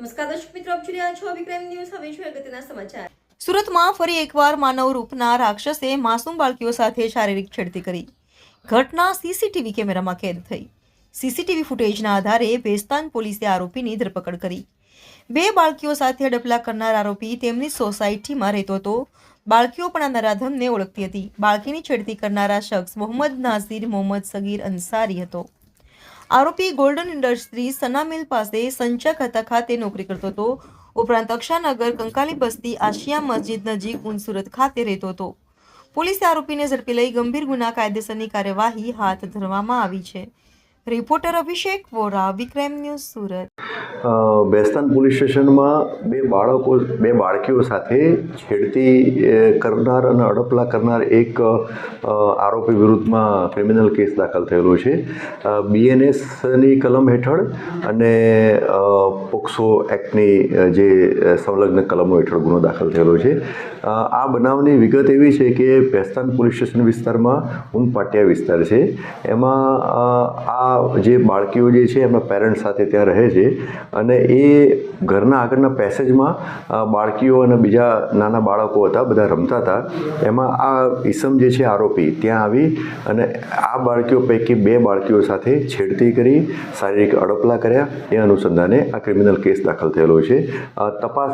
નમસ્કાર દર્શક મિત્રો, આપ જોઈ રહ્યા છો વિક્રમ ન્યૂઝ. હવે છે અગત્યના સમાચાર. સુરતમાં ફરી એકવાર માનવ રૂપના રાક્ષસે માસૂમ બાળકીઓ સાથે શારીરિક છેડતી કરી. ઘટના સીસીટીવી કેમેરામાં કેદ થઈ. સીસીટીવી ફૂટેજના આધારે ભેસ્તાન પોલીસે આરોપીની ધરપકડ કરી. બે બાળકીઓ સાથે અડપલા કરનાર આરોપી તેમની સોસાયટીમાં રહેતો હતો. બાળકીઓ પણ આ નરાધમને ઓળખતી હતી. બાળકીની છેડતી કરનારા શખ્સ મોહમ્મદ નાઝીર, મોહમ્મદ સગીર અંસારી હતો. આરોપી ગોલ્ડન ઇન્ડસ્ટ્રી સનામિલ પાસે સંચા ખાતા ખાતે નોકરી કરતો હતો. ઉપરાંત અક્ષાનગર કંકાલી બસ્તી આશિયા મસ્જિદ નજીક ઉનસુરત ખાતે રહેતો હતો. પોલીસે આરોપીને ઝડપી લઈ ગંભીર ગુના કાયદેસરની કાર્યવાહી હાથ ધરવામાં આવી છે. Reporter Abhishek Vora Vikram news Surat. Bestan police સ્ટેશનમાં બે બાળકો બે બાળકીઓ સાથે છેડતી કરનાર અને અડપલા કરનાર એક આરોપી વિરુદ્ધમાં ક્રિમિનલ કેસ દાખલ થયેલો છે. બીએનએસની કલમ હેઠળ અને પોક્સો એક્ટની જે સંલગ્ન કલમો હેઠળ ગુનો દાખલ થયેલો છે. આ બનાવની વિગત એવી છે કે બેસ્તાન પોલીસ સ્ટેશન વિસ્તારમાં ઉનપાટિયા વિસ્તાર છે. એમાં અ, આ જે બાળકીઓ જે છે, એમના પેરેન્ટ્સ સાથે ત્યાં રહે છે અને એ ઘરના આગળના પેસેજમાં બાળકીઓ અને બીજા નાના બાળકો હતા, બધા રમતા હતા. એમાં આ ઈસમ જે છે, આરોપી, ત્યાં આવી અને આ બાળકીઓ પૈકી બે બાળકીઓ સાથે છેડતી કરી, શારીરિક અડપલા કર્યા. એ અનુસંધાને આ ક્રિમિનલ કેસ દાખલ થયેલો છે. તપાસ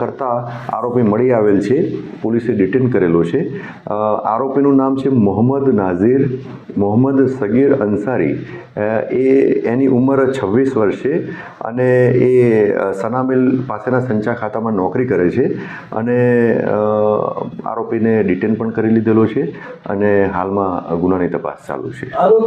કરતાં આરોપી મળી આવેલ છે, પોલીસે ડિટેન કરેલો છે. આરોપીનું નામ છે મોહમ્મદ નાઝીર, મોહમ્મદ સગીર અંસારી. એ એની ઉંમર છવ્વીસ વર્ષ છે અને એ સનામિલ પાસેના સંચા ખાતામાં નોકરી કરે છે અને આરોપીને ડિટેન પણ કરી લીધેલો છે અને હાલમાં ગુનાની તપાસ ચાલુ છે.